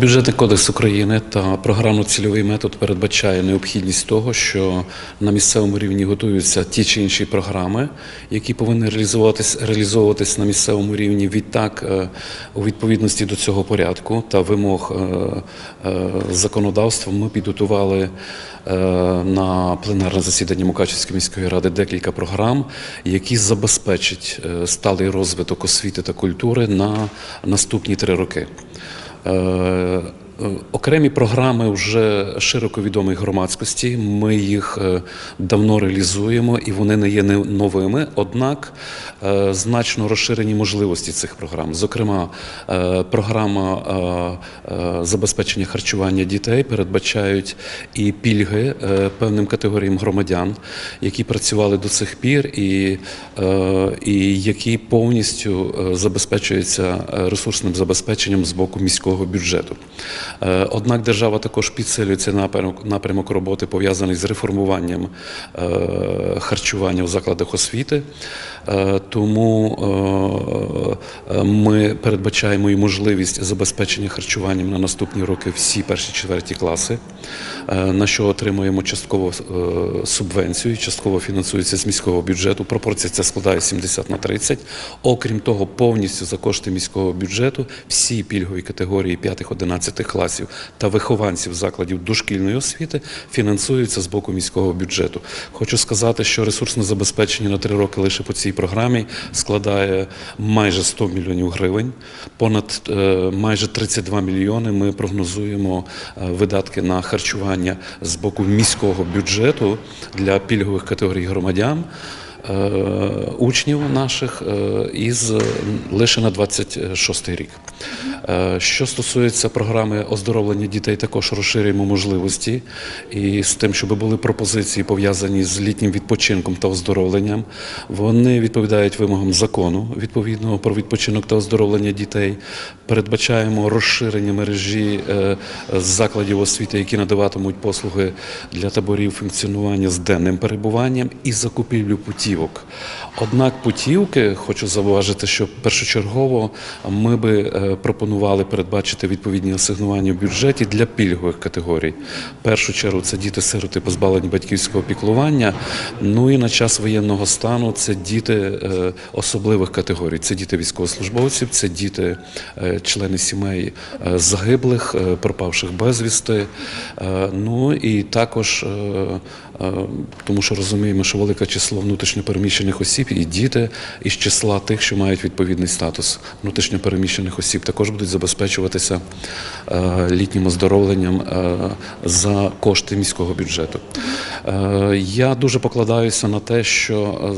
Бюджетний кодекс України та програмно-цільовий метод передбачає необхідність того, що на місцевому рівні готуються ті чи інші програми, які повинні реалізовуватись, реалізовуватись на місцевому рівні. Відтак, е, у відповідності до цього порядку та вимог е, е, законодавства, ми підготували на пленарне засідання Мукачівської міської ради декілька програм, які забезпечать сталий розвиток освіти та культури на наступні три роки. 呃 Окремі програми вже широко відомі громадськості. Ми їх е, давно реалізуємо і вони не є новими. Однак е, значно розширені можливості цих програм. Зокрема, е, програма е, е, забезпечення харчування дітей передбачають і пільги е, певним категоріям громадян, які працювали до цих пір, і, е, і які повністю е, забезпечуються е, ресурсним забезпеченням з боку міського бюджету. Е, Однак держава також підсилюється напрямок, напрямок роботи, пов'язаний з реформуванням е, харчування в закладах освіти. Е, Тому е, е, ми передбачаємо і можливість забезпечення харчуванням на наступні роки всі перші четверті класи, на що отримуємо частково субвенцію, частково фінансується з міського бюджету. Пропорція ця складає 70 на 30. Окрім того, повністю за кошти міського бюджету всі пільгові категорії 5-11 класів та вихованців закладів дошкільної освіти фінансуються з боку міського бюджету. Хочу сказати, що ресурсне забезпечення на три роки лише по цій програмі складає майже 100 мільйонів гривень. Понад е, майже 32 мільйони ми прогнозуємо е, видатки на харчування з боку міського бюджету для пільгових категорій громадян. е, Учнів наших із лише на 26 рік. Е, Що стосується програми оздоровлення дітей, також розширюємо можливості і з тим, щоб були пропозиції пов'язані з літнім відпочинком та оздоровленням. Вони відповідають вимогам закону відповідного про відпочинок та оздоровлення дітей. Передбачаємо розширення мережі е, закладів освіти, які надаватимуть послуги для таборів функціонування з денним перебуванням і закупівлю путівок. Однак путівки, хочу зауважити, що першочергово ми би е, пропонували передбачити відповідні асигнування в бюджеті для пільгових категорій. Першу чергу це діти-сироти, позбавлені батьківського піклування. Ну і на час воєнного стану це діти е, особливих категорій. Це діти військовослужбовців, це діти, е, члени сімей е, загиблих, пропавших безвісти. Ну і також, тому що розуміємо, що велике число внутрішньопереміщених осіб і діти із числа тих, що мають відповідний статус внутрішньопереміщених осіб, також будуть забезпечуватися е, літнім оздоровленням е, за кошти міського бюджету. Е, Я дуже покладаюся на те, що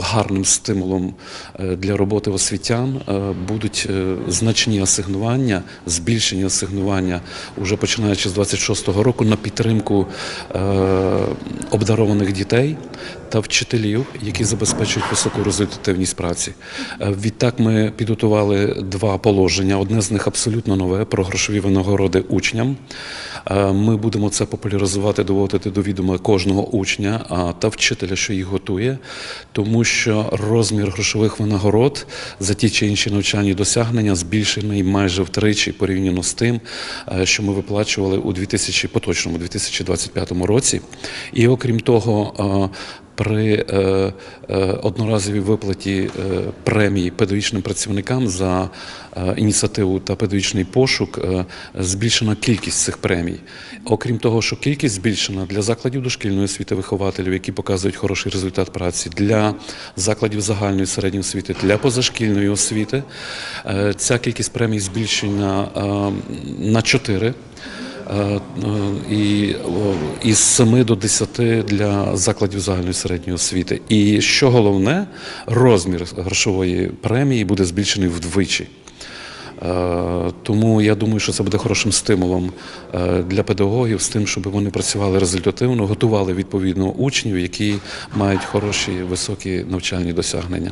гарним стимулом е, для роботи освітян е, будуть е, значні асигнування, збільшення асигнування уже починаючи з 26-го року на підтримку обдарованих дітей та вчителів, які забезпечують високу результативність праці. Відтак ми підготували два положення. Одне з них абсолютно нове про грошові винагороди учням. Ми будемо це популяризувати, доводити до відома кожного учня та вчителя, що їх готує, тому що розмір грошових винагород за ті чи інші навчальні досягнення збільшений майже втричі порівняно з тим, е, що ми виплачували у 2000, поточному 2025 році. І окрім того, е, при е, е, одноразовій виплаті е, премії педагогічним працівникам за ініціативу та педагогічний пошук збільшена кількість цих премій. Окрім того, що кількість збільшена для закладів дошкільної освіти вихователів, які показують хороший результат праці, для закладів загальної середньої освіти, для позашкільної освіти, ця кількість премій збільшена на 4. Е, е, і із 7 до 10 для закладів загальної середньої освіти. І що головне, розмір грошової премії буде збільшений вдвічі. Е, Тому я думаю, що це буде хорошим стимулом е, для педагогів з тим, щоб вони працювали результативно, готували відповідно учнів, які мають хороші високі навчальні досягнення.